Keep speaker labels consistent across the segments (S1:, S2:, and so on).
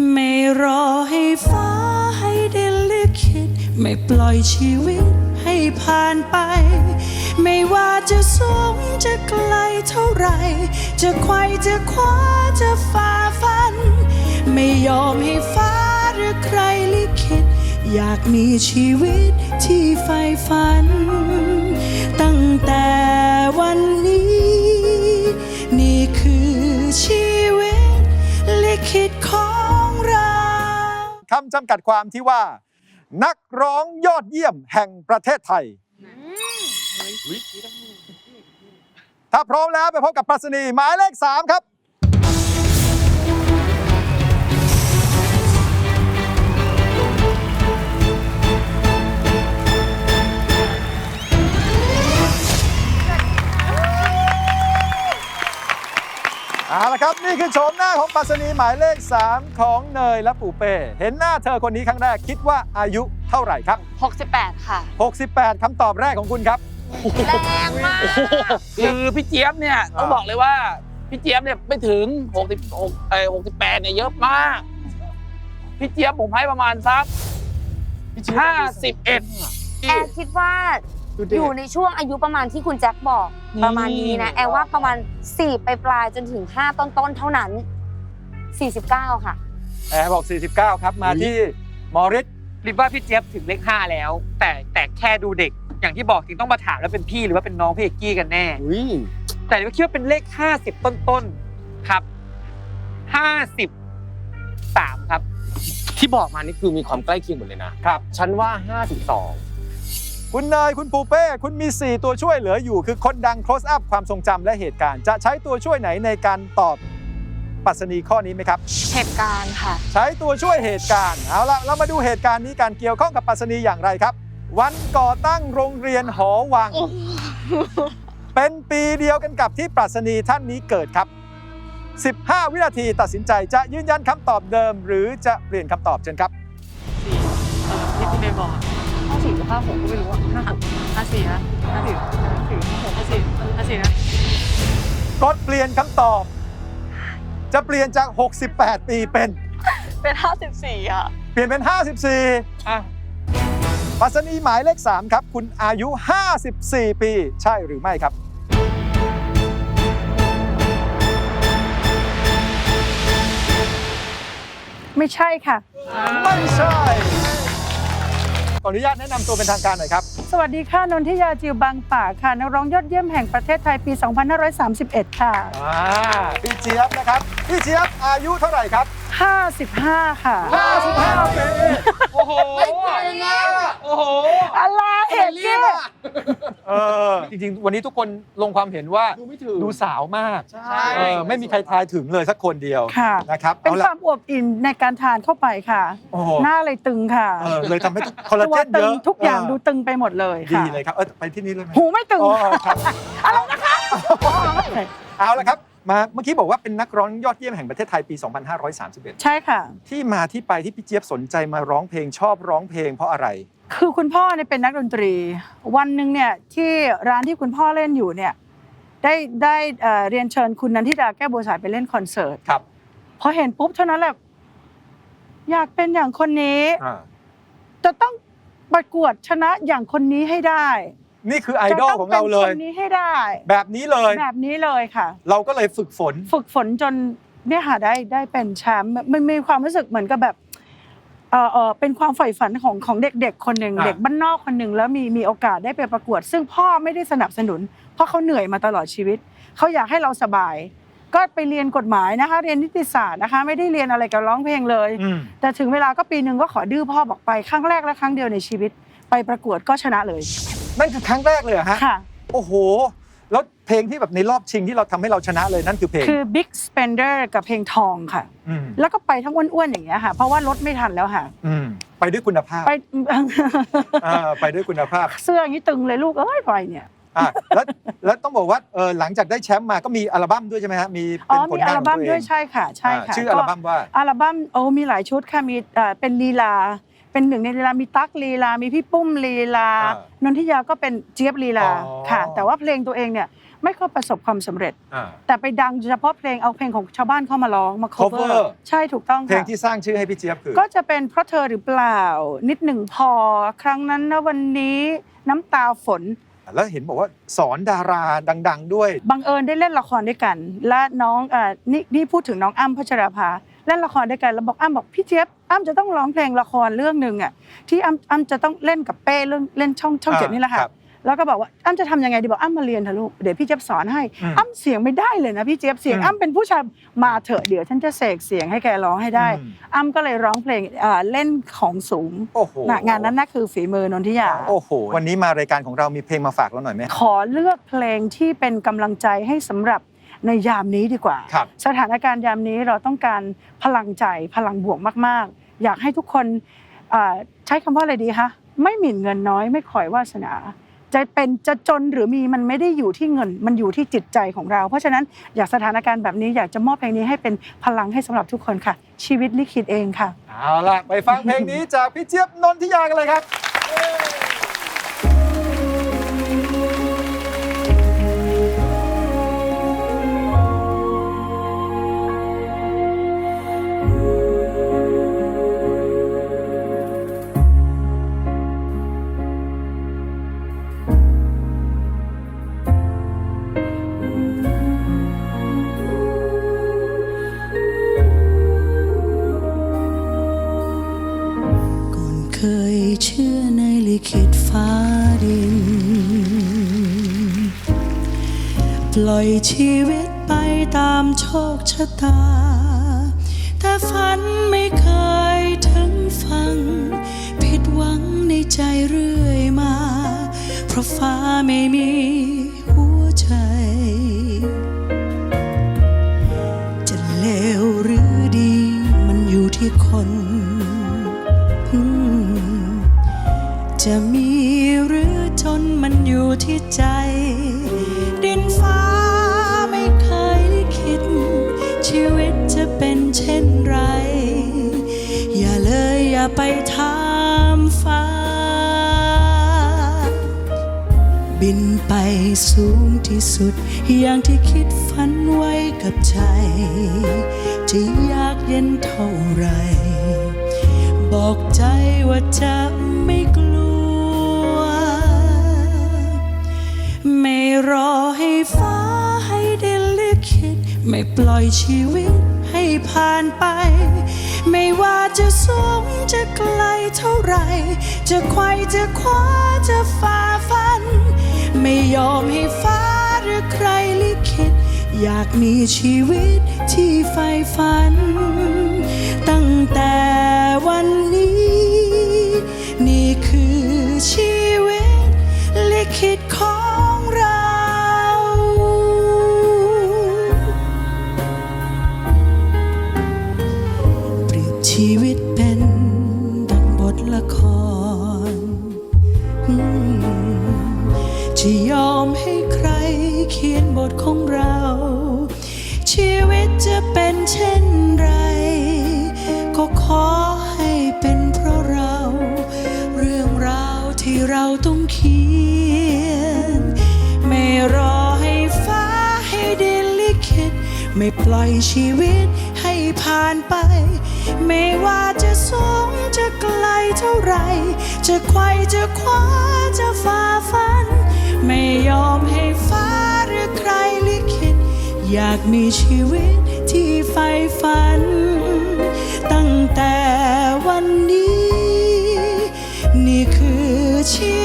S1: ไม่รอให้ฟ้าให้ได้ลิขิตไม่ปล่อยชีวิตให้ผ่านไป ไม่ว่าจะสูงจะไกลเท่าไร จะไขว่จะคว้าจะฝ่าฟัน ไม่ยอมให้ฟ้าหรือใครลิขิต อยากมีชีวิตที่ใฝ่ฝัน
S2: จำกัดความที่ว่า นักร้องยอดเยี่ยมแห่งประเทศไทย ถ้าพร้อมแล้วไปพบกับปรัชนีหมายเลข 3 ครับ เอาละครับนี่คือโฉมหน้าของปรัชนีหมายเลข 3 ของเนยและปู่เป้ เห็นหน้าเธอคนนี้ครั้งแรกคิดว่าอายุเท่าไหร่ครับ
S3: 68 ค่ะ
S2: 68 คำตอบแรกของคุณครับ
S3: แรงมาก
S4: คือพี่เจี๊ยบเนี่ยต้องบอกเลยว่าพี่เจี๊ยบเนี่ยไม่ถึง 66เอ่อ68เนี่ยเยอะมาก พี่เจี๊ยบผมให้ประมาณสัก51
S3: แอร์คิดว่า อยู่ในช่วงอายุประมาณที่คุณแจ็คบอก
S4: นี่
S3: ประมาณนี้นะ แอร์ว่าประมาณ4ไปปลายๆจนถึง 5 ต้นๆเท่านั้น 49 ค่ะ
S2: แอร์บอก 49 ครับมาที่มอริส
S5: ริบว่าพี่เจี๊ยบถึงเลขห้าแล้ว แต่แต่แค่ดูเด็ก อย่างที่บอกจริงต้องมาถามแล้วเป็นพี่หรือว่าเป็นน้องพี่เอกกี้กันแน่แต่ริบว่าคิดว่าเป็นเลขห้าสิบต้นๆครับห้าสิบสามครับ
S6: ที่บอกมานี่คือมีความใกล้เคียงหมดเลยนะ
S2: ครับ
S6: ฉันว่า 52
S2: คุณเนยคุณปูเป้ คุณมี 4 ตัวช่วยเหลืออยู่ คือคนดัง close up ความทรงจำและเหตุการณ์ จะใช้ตัวช่วยไหนในการตอบปรัชนีข้อนี้ไหมครับ
S3: เหตุการณ์ค่ะ
S2: ใช้ตัวช่วยเหตุการณ์ เอาละเรามาดูเหตุการณ์นี้การเกี่ยวข้องกับปรัชนีอย่างไรครับ วันก่อตั้งโรงเรียนหอวัง เป็นปีเดียวกันกับที่ปรัชนีท่านนี้เกิดครับ 15 วินาทีตัดสินใจจะยืนยันคำตอบเดิม หรือจะเปลี่ยนคำตอบเชิญครับ
S5: ที่พี่เมย์บอก ห้าสี่หรือห้าหกก็ไม่รู้อะห้าหกห้าสี่นะห้าสี่ห้าสี่หกห้าสี่ห้าสี่นะ
S2: กดเปลี่ยนคำตอบ จะเปลี่ยนจาก 68 ปีเป็น
S3: เป็น54อะ
S2: เปลี่ยนเป็น 54
S5: อะ
S2: ปรัชนีหมายเลข 3 ครับ คุณอายุ 54 ปี ใช่หรือไม่ครับ
S7: ไม่ใช่ค่ะ
S2: ไม่ใช่ ขออนุญาตแนะนำตัวเป็นทางการหน่อยครับ
S7: สวัสดีค่ะนนทิยาจิวบางป่าค่ะนักร้องยอดเยี่ยมแห่งประเทศไทยปี 2531 ค่ะ
S2: อ่าพี่เจี๊ยบนะครับ พี่เจี๊ยบ อายุเท่าไหร่ครับ
S7: 55 ค่ะ
S2: 55ปี
S5: โอ้โหโอ้โห
S7: อะไรเห็นกี้
S2: เออจริงๆ วันนี้ทุกคนลงความเห็นว่า
S6: ดูไม่ถึง
S2: ดูสาวมาก
S6: ใช่
S2: เออไม่มีใครทายถึงเลยสักคนเดียว
S7: ค่ะ
S2: นะครับ
S7: เป็น
S2: เอา
S7: ค
S2: ละ
S7: วามอวบอิ่มในการทานเข้าไปค่ะ
S2: โอ้โห
S7: หน้าเลยตึงค่ะ
S2: เออเลยทำให้คอลลา
S7: ตัว
S2: เจน
S7: ตึ
S2: เย
S7: ง
S2: อะ
S7: ทุกอย่าง
S2: เดู
S7: ตึงไปหมดเลย
S2: ดี
S7: ค่ะ
S2: เลยครับเออไปที่นี่เลยไหม
S7: หูไม่ตึง
S2: อ๋อครับ เอาละครับ มาเมื่อกี้บอกว่าเป็นนักร้องยอดเยี่ยมแห่งประเทศไทยปี 2531
S7: ใช่ค่ะ
S2: ที่มาที่ไปที่พี่เจี๊ยบสนใจมาร้องเพลงชอบร้องเพลงเพราะอะไร
S7: คือคุณพ่อเนี่ยเป็นนักดนตรี วันหนึ่งเนี่ยที่ร้านที่คุณพ่อเล่นอยู่เนี่ยได้ได้เอ่อเรียนเชิญคุณนันทิดาแก้วบัวสายไปเล่นคอนเสิร์ต
S2: ครับ
S7: พอเห็นปุ๊บเท่านั้นแหละอยากเป็นอย่างคนนี้
S2: อ่า
S7: จะต้องประกวดชนะอย่างคนนี้ให้ได้
S2: นี่คือไอดอลของเราเล
S7: จะต้
S2: ย
S7: ป็นคนนี้ให้ได้
S2: แบบนี้เลย
S7: แบบนี้เลยค่ะ
S2: เราก็เลยฝึกฝน
S7: ฝึกฝนจนเนี่ยค่ะได้ได้เป็นแชมป์มันมีความรู้สึกเหมือนกับแบบเออเออเป็นความใฝ่ฝันของของเด็กๆ คนหนึ่ง
S2: อ่า
S7: เด็กบ้านนอกคนหนึ่งแล้วมีมีโอกาสได้ไปประกวด ซึ่งพ่อไม่ได้สนับสนุน เพราะเขาเหนื่อยมาตลอดชีวิต เขาอยากให้เราสบาย ก็ไปเรียนกฎหมายนะคะ เรียนนิติศาสตร์นะคะ ไม่ได้เรียนอะไรกับร้องเพลงเลย
S2: อืม
S7: แต่ถึงเวลาก็ปีหนึ่งก็ขอดื้อพ่อบอกไปครั้งแรกและครั้งเดียวในชีวิต ไปประกวดก็ชนะเลย
S2: นั่นคือครั้งแรกเลยเหรอฮะ
S7: ค่ะ
S2: โอ้โห แล้วเพลงที่แบบในรอบชิงที่เราทำให้เราชนะเลยนั่นคือเพลง
S7: คือ Big Spender กับเพลงทองค่ะ
S2: ม
S7: แล้วก็ไปทั้งอ้วนๆอย่างเงี้ยค่ะ เพราะว่ารถไม่ทันแล้วค่ะ
S2: อืมไปด้วยคุณภาพ
S7: ไป
S2: อ่าไปด้วยคุณภาพ
S7: เสื้ออย่างนี้ตึงเลยลูกเอ้ยไปเนี่ย
S2: อะแล้วแล้วต้องบอกว่าเออหลังจากได้แชมป์มาก็มีอัลบั้มด้วยใช่ไหมฮะมี
S7: อ๋
S2: เป็
S7: อน
S2: ผล
S7: มี
S2: งา
S7: อั
S2: น
S7: ล
S2: ของ
S7: บั้ม
S2: ตัวเอ
S7: ด้วย
S2: ง
S7: ใช่ค่ะ ใช่ค่ะ
S2: อ่าชื่ออัลบั้มว่า
S7: ก็อัลบั้มโอ้มีหลายชุดค่ะมีเอ่อเป็นลีลา เป็นหนึ่งในลีลา มีตั๊กลีลา มีพี่ปุ้มลีลา
S2: อ่าน
S7: นนทิยาก็เป็นเจี๊ยบลีลา
S2: อ๋อ
S7: ค่ะ แต่ว่าเพลงตัวเองเนี่ยไม่ค่อยประสบความสำเร็จ
S2: อ่า
S7: แต่ไปดังเฉพาะเพลงเอาเพลงของชาวบ้านเข้ามาร้องมา cover
S2: cover
S7: ใช่ถูกต้อง
S2: เพลง
S7: ค่ะ
S2: ที่สร้างชื่อให้พี่เจี๊ยบคือ
S7: ก็จะเป็นเพราะเธอหรือเปล่า นิดหนึ่งพอ ครั้งนั้นนะวันนี้น้ำตาฝน
S2: แล้วเห็นบอกว่าสอนดาราดัง ๆ ด้วย
S7: บังเอิญได้เล่นละครด้วยกัน และน้องเอ่อนี่นี่พูดถึงน้องอ้ำพัชราภา เล่นละครด้วยกันแล้วบอกอ้ำบอกพี่เจี๊ยบอ้ำจะต้องร้องเพลงละครเรื่องหนึ่งอะที่อ้ำอ้ำจะต้องเล่นกับเป้เรื่องเล่นช่องช่อง
S2: อ่า
S7: เจ็ดนี่แหละ
S2: ครั
S7: ค่ะ
S2: บ
S7: แล้วก็บอกว่าอ้ำจะทำยังไงดีบอกอ้ำมาเรียนเถอะลูกเดี๋ยวพี่เจี๊ยบสอนให้
S2: อืม
S7: อ้ำเสียงไม่ได้เลยนะพี่เจี๊ยบเสียง
S2: อืม
S7: อ้ำเป็นผู้ชายมาเถอะเดี๋ยวฉันจะเสกเสียงให้แกร้องให้ได้
S2: อืม
S7: อ้ำก็เลยร้องเพลงเอ่อเล่นของสูง
S2: โอ้โห
S7: น่ะงานนั้นน่ะคือฝีมือนนทิยา
S2: โอ้โหวันนี้มารายการของเรามีเพลงมาฝากเราหน่อยไหม
S7: ขอเลือกเพลงที่เป็นกำลังใจให้สำหรับ ในยามนี้ดีกว่า
S2: ครับ
S7: สถานการณ์ยามนี้เราต้องการพลังใจพลังบวกมาก ๆ อยากให้ทุกคนเอ่อใช้คำว่าอะไรดีคะไม่หมิ่นเงินน้อยไม่ขอยวาสนา จะเป็นจะจนหรือมีมันไม่ได้อยู่ที่เงิน มันอยู่ที่จิตใจของเรา เพราะฉะนั้นอยากสถานการณ์แบบนี้อยากจะมอบเพลงนี้ให้เป็นพลังให้สำหรับทุกคนค่ะ ชีวิตลิขิตเองค่ะ
S2: เอาล่ะ ไปฟังเพลงนี้จากพี่เจี๊ยบนนทิยากันเลยครับ
S1: อยชีวิตไปตามโชคชะตา แต่ฝันไม่เคยถึงฟัง ผิดหวังในใจเรื่อยมา เพราะฟ้าไม่มีหัวใจ จะเลวหรือดีมันอยู่ที่คน จะมีหรือจนมันอยู่ที่ใจดินฟ้า เป็นเช่นไร อย่าเลยอย่าไปถามฟ้า บินไปสูงที่สุด อย่างที่คิดฝันไว้กับใจ จะยากเย็นเท่าไร บอกใจว่าจะไม่กลัว ไม่รอให้ฟ้าให้ไดินลิขิตไม่ปล่อยชีวิต ที่ผ่านไป ไม่ว่าจะสูงจะไกลเท่าไร จะไขว่จะคว้าจะฝ่าฟัน ไม่ยอมให้ฟ้าหรือใครลิขิต อยากมีชีวิตที่ใฝ่ฝัน ตั้งแต่ จะยอมให้ใครเขียนบทของเรา ชีวิตจะเป็นเช่นไร ก็ขอให้เป็นเพราะเรา เรื่องราวที่เราต้องเขียน ไม่รอให้ฟ้าให้ดินลิขิตไม่ปล่อยชีวิตให้ผ่านไป ไม่ว่าจะสูงจะไกลเท่าไหรจะไขว่จะคว้าจะฝ่าฟัน ไม่ยอมให้ฟ้าหรือใครลิขิต อยากมีชีวิตที่ใฝ่ฝัน ตั้งแต่วันนี้ นี่คือชีวิ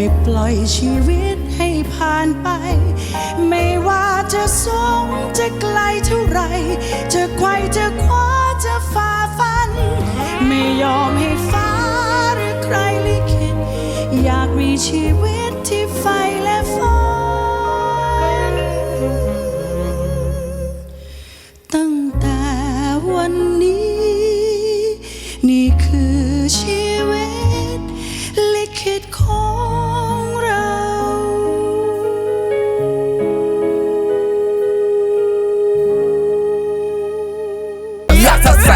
S1: ไม่ปล่อยชีวิตให้ผ่านไป ไม่ว่าจะสูงจะไกลเท่าไร จะไขว้จะคว้าจะฝ่าฟัน ไม่ยอมให้ฟ้าหรือใครลิขิตอยากมีชีวิตที่ไฟและ
S8: ฝัน